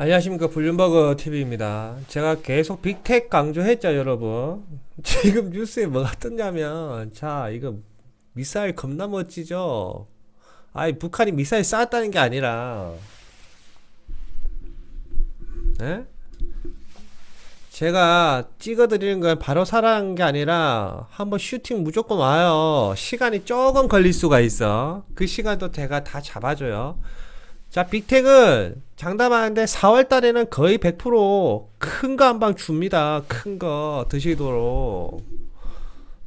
안녕하십니까 블룸버그 TV입니다. 제가 계속 빅텍 강조했죠, 여러분. 지금 뉴스에 뭐가 떴냐면, 자, 이거 미사일 겁나 멋지죠? 아니, 북한이 미사일 쐈다는 게 아니라, 예? 제가 찍어드리는 건 바로 사라는 게 아니라, 한번 슈팅 무조건 와요. 시간이 조금 걸릴 수가 있어. 그 시간도 제가 다 잡아줘요. 자, 빅텍은 장담하는데 4월 달에는 거의 100%큰 거 한 방 줍니다. 큰 거 드시도록.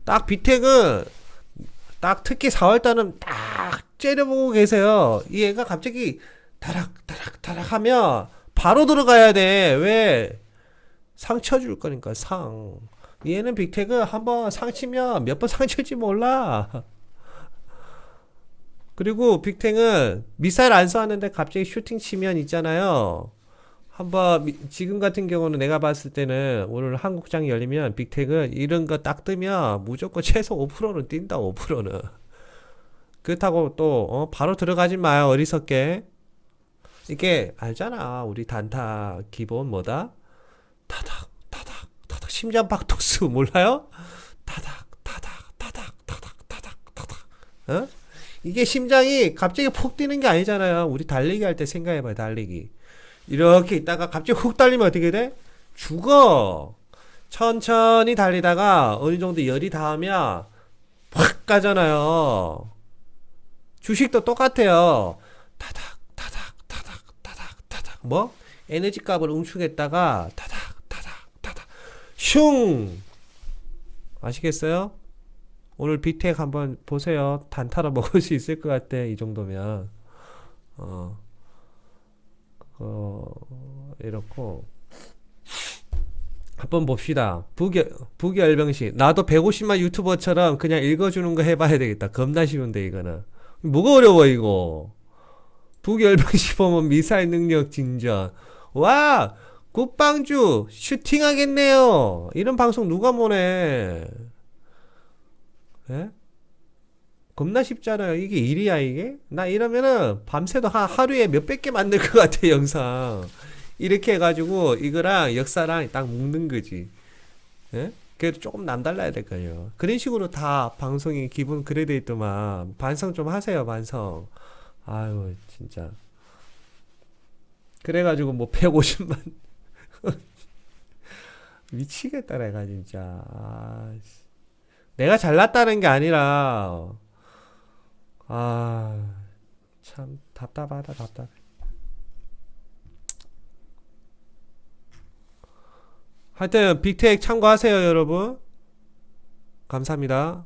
딱 빅텍은 딱 특히 4월 달은 딱 째려보고 계세요. 이 애가 갑자기 다락 다락 다락 하면 바로 들어가야 돼. 왜? 상 쳐줄 거니까 상. 얘는 빅텍은 한번 상 치면 몇 번 상 칠지 몰라. 그리고 빅탱은 미사일 안 쏘았는데 갑자기 슈팅 치면 있잖아요. 한번 미- 지금 같은 경우는 내가 봤을 때는 오늘 한국장이 열리면 빅텍은 이런 거 딱 뜨면 무조건 최소 5%는 뛴다 5%는. 그렇다고 또 어, 바로 들어가지 마요 어리석게. 이게 알잖아 우리 단타 기본 뭐다? 타닥 타닥 타닥 심장 박동수 몰라요? 타닥 타닥 타닥 타닥 타닥 타닥 어? 이게 심장이 갑자기 폭 뛰는 게 아니잖아요. 우리 달리기 할 때 생각해봐요, 달리기. 이렇게 있다가 갑자기 훅 달리면 어떻게 돼? 죽어. 천천히 달리다가 어느 정도 열이 닿으면 확 가잖아요. 주식도 똑같아요. 타닥, 타닥, 타닥, 타닥, 타닥. 뭐? 에너지 값을 응축했다가 타닥, 타닥, 타닥. 슝! 아시겠어요? 오늘 빅텍 한번 보세요. 단타로 먹을 수 있을 것 같아. 이 정도면. 어. 어, 이렇고. 한번 봅시다. 북의, 북열병식. 나도 150만 유튜버처럼 그냥 읽어주는 거 해봐야 되겠다. 겁나 쉬운데, 이거는. 뭐가 어려워, 이거. 북열병식 보면 미사일 능력 진전. 와! 국방주 슈팅하겠네요. 이런 방송 누가 보내? 예? 겁나 쉽잖아요. 이게 일이야, 이게? 나 이러면은 밤새도 한 하루에 몇백 개 만들 것 같아, 영상. 이렇게 해가지고 이거랑 역사랑 딱 묶는 거지. 예? 그래도 조금 남달라야 될 거예요. 그런 식으로 다 방송이 기분 그래 돼 있더만. 반성 좀 하세요, 반성. 아유, 진짜. 그래가지고 뭐 150만. 미치겠다, 내가 진짜. 아, 씨. 내가 잘났다는 게 아니라, 아, 참 답답하다, 답답해. 하여튼 빅텍 참고하세요, 여러분. 감사합니다.